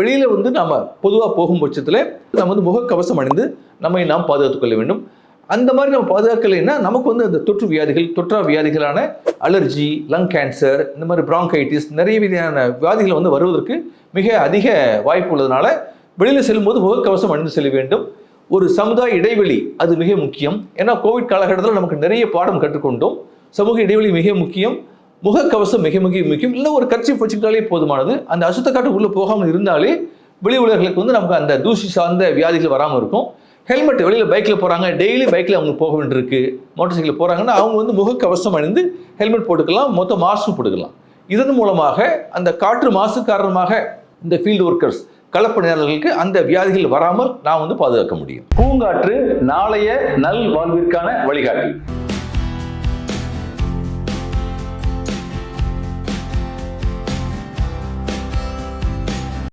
வெளியில் வந்து நம்ம பொதுவாக போகும் பட்சத்தில் நம்ம வந்து முகக்கவசம் அணிந்து நம்மை நாம் பாதுகாத்துக் கொள்ள வேண்டும். அந்த மாதிரி நம்ம பாதுகாக்கலைன்னா நமக்கு வந்து அந்த தொற்று வியாதிகள் தொற்றா வியாதிகளான அலர்ஜி லங் கேன்சர் இந்த மாதிரி பிராங்கைட்டிஸ் நிறைய விதமான வியாதிகள் வந்து வருவதற்கு மிக அதிக வாய்ப்பு உள்ளதுனால வெளியில் செல்லும்போது முகக்கவசம் அணிந்து செல்ல வேண்டும். ஒரு சமுதாய இடைவெளி அது மிக முக்கியம். ஏன்னா கோவிட் காலகட்டத்தில் நமக்கு நிறைய பாடம் கற்றுக்கொண்டோம். சமூக இடைவெளி மிக முக்கியம். முகக்கவசம் மிக மிக முக்கியம். இல்லை ஒரு கட்சி வச்சுக்கிட்டாலே போதுமானது. அந்த அசுத்த காட்டு உள்ளே போகாமல் இருந்தாலே வெளி உலகளுக்கு வந்து நமக்கு அந்த தூசி சார்ந்த வியாதிகள் வராமல் இருக்கும். ஹெல்மெட் வெளியில் பைக்கில் போகிறாங்க டெய்லி பைக்கில் அவங்க போக வேண்டியிருக்கு. மோட்டர் சைக்கிள் போகிறாங்கன்னா அவங்க வந்து முகக்கவசம் அணிந்து ஹெல்மெட் போட்டுக்கலாம். மொத்த மாஸ்க் போட்டுக்கலாம். இதன் மூலமாக அந்த காற்று மாசு காரணமாக இந்த ஃபீல்டு ஒர்க்கர்ஸ் களப்பணியாளர்களுக்கு அந்த வியாதிகள் வராமல் நாம் வந்து பாதுகாக்க முடியும். பூங்காற்று நாளைய நல் வாழ்விற்கான வழிகாட்டி.